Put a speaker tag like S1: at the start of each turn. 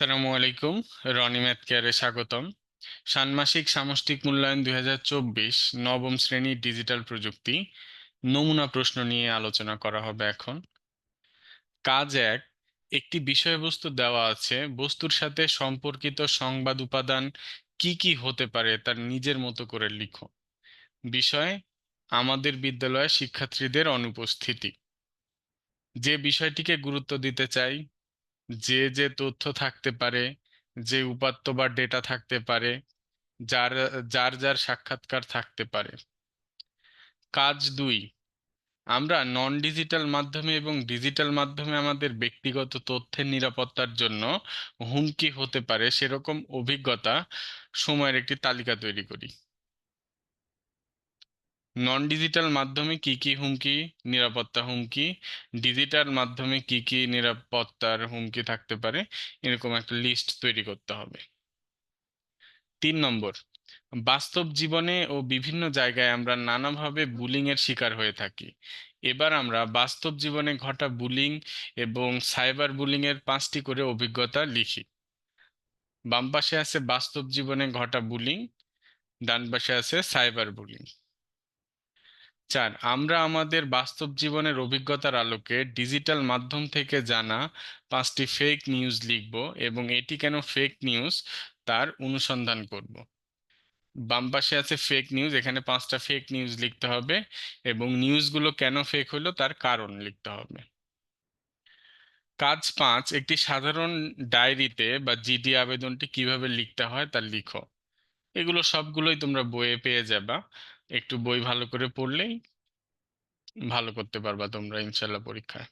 S1: আসসালামু আলাইকুম, রনি ম্যাথ কেয়ারে স্বাগতম। ষান্মাসিক সামষ্টিক মূল্যায়ন দুই নবম শ্রেণি ডিজিটাল প্রযুক্তি, নমুনা প্রশ্ন নিয়ে আলোচনা করা হবে এখন। কাজ এক, একটি বিষয়বস্তু দেওয়া আছে, বস্তুর সাথে সম্পর্কিত সংবাদ উপাদান কি কি হতে পারে তার নিজের মতো করে লিখো। বিষয়, আমাদের বিদ্যালয়ে শিক্ষার্থীদের অনুপস্থিতি। যে বিষয়টিকে গুরুত্ব দিতে চাই যে যে তথ্য থাকতে পারে, যে উপাত্ত বা ডেটা থাকতে পারে, যার যার যার সাক্ষাৎকার থাকতে পারে। কাজ দুই, আমরা নন ডিজিটাল মাধ্যমে এবং ডিজিটাল মাধ্যমে আমাদের ব্যক্তিগত তথ্যের নিরাপত্তার জন্য হুমকি হতে পারে, সেরকম অভিজ্ঞতা সময়ের একটি তালিকা তৈরি করি। নন ডিজিটাল মাধ্যমে কি কি হুমকি, নিরাপত্তা হুমকি ডিজিটাল মাধ্যমে কি কি নিরাপত্তার হুমকি থাকতে পারে, এরকম একটা লিস্ট তৈরি করতে হবে। তিন নম্বর, বাস্তব জীবনে ও বিভিন্ন জায়গায় আমরা নানাভাবে বুলিং এর শিকার হয়ে থাকি। এবার আমরা বাস্তব জীবনে ঘটা বুলিং এবং সাইবার বুলিং এর পাঁচটি করে অভিজ্ঞতা লিখি। বাম পাশে আছে বাস্তব জীবনে ঘটা বুলিং ডান পাশে আছে সাইবার বুলিং চার আমরা আমাদের বাস্তব জীবনের অভিজ্ঞতার আলোকে ডিজিটাল মাধ্যম থেকে জানা পাঁচটি ফেক নিউজ লিখব এবং এটি কেন ফেক নিউজ তার অনুসন্ধান করব। বাম পাশে আছে ফেক নিউজ এখানে পাঁচটা ফেক নিউজ লিখতে হবে এবং নিউজগুলো কেন ফেক হলো তার কারণ লিখতে হবে। কাজ পাঁচ, একটি সাধারণ ডায়েরিতে বা জিডি আবেদনটি কীভাবে লিখতে হয় তা লিখো। এগুলো সবগুলোই তোমরা বইয়ে পেয়ে যাবা। একটু বই ভালো করে পড়লেই ভালো করতে পারবা তোমরা ইনশাল্লাহ পরীক্ষায়।